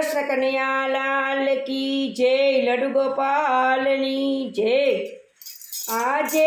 કૃષ્ણ કનૈયા લાલ કી જય લડુ ગોપાલની જય. આજે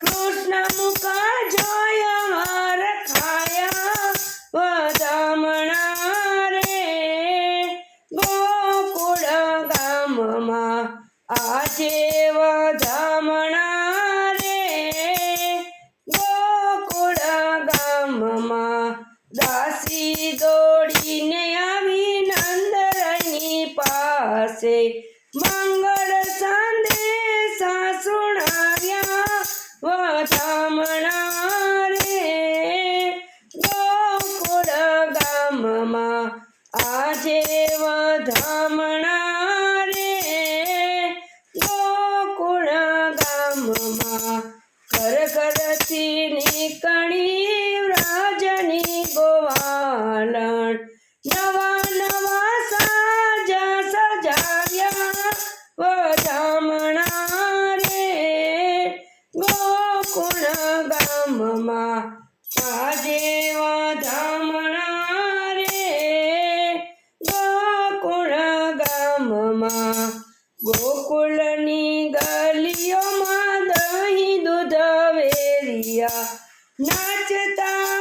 કૃષ્ણ મુખા જોય માર ખાયા, વધામણા રે. ગોકુળ ગામમાં આજે વધામણા રે. ગોકુળ ગામમાં દાસી દોડીને આવી નંદરની પાસે. મંગળ વધામણા રે ગોકુળ ગામમાં આજે વધામણા નાચતા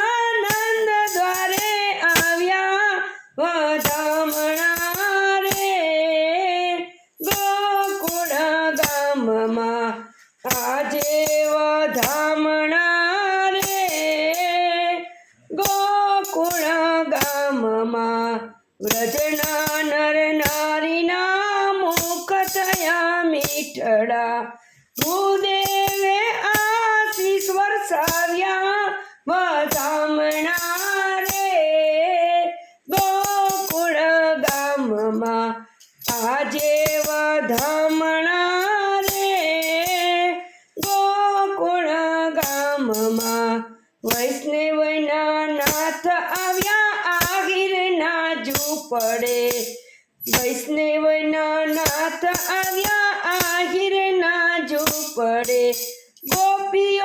દ્વારે આવ્યા વધામણા રે ગોકુળ ગામમાં આજે વધામણા રે ગામમાં વ્રજના નર નારીના મુખ થયા મીઠડા. ભૂદેવે નાથ આવ્યા આહિરના ઝૂંપડે વૈષ્ણવના નાથ આવ્યા આહિરના ઝૂંપડે પડે. પ્રેમથી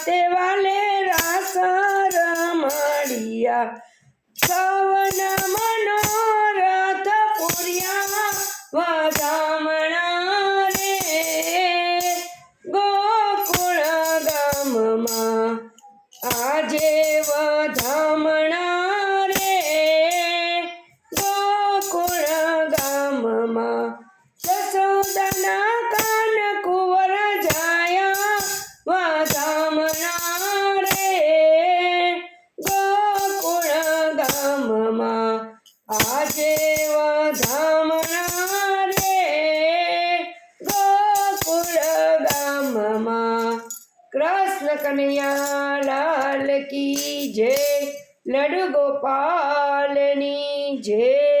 રાતે વાલે રાસ રમાડિયા સવન મનોરથ પૂર્યા. કનૈયા લાલ કી જય લડુ ગોપાલની જય.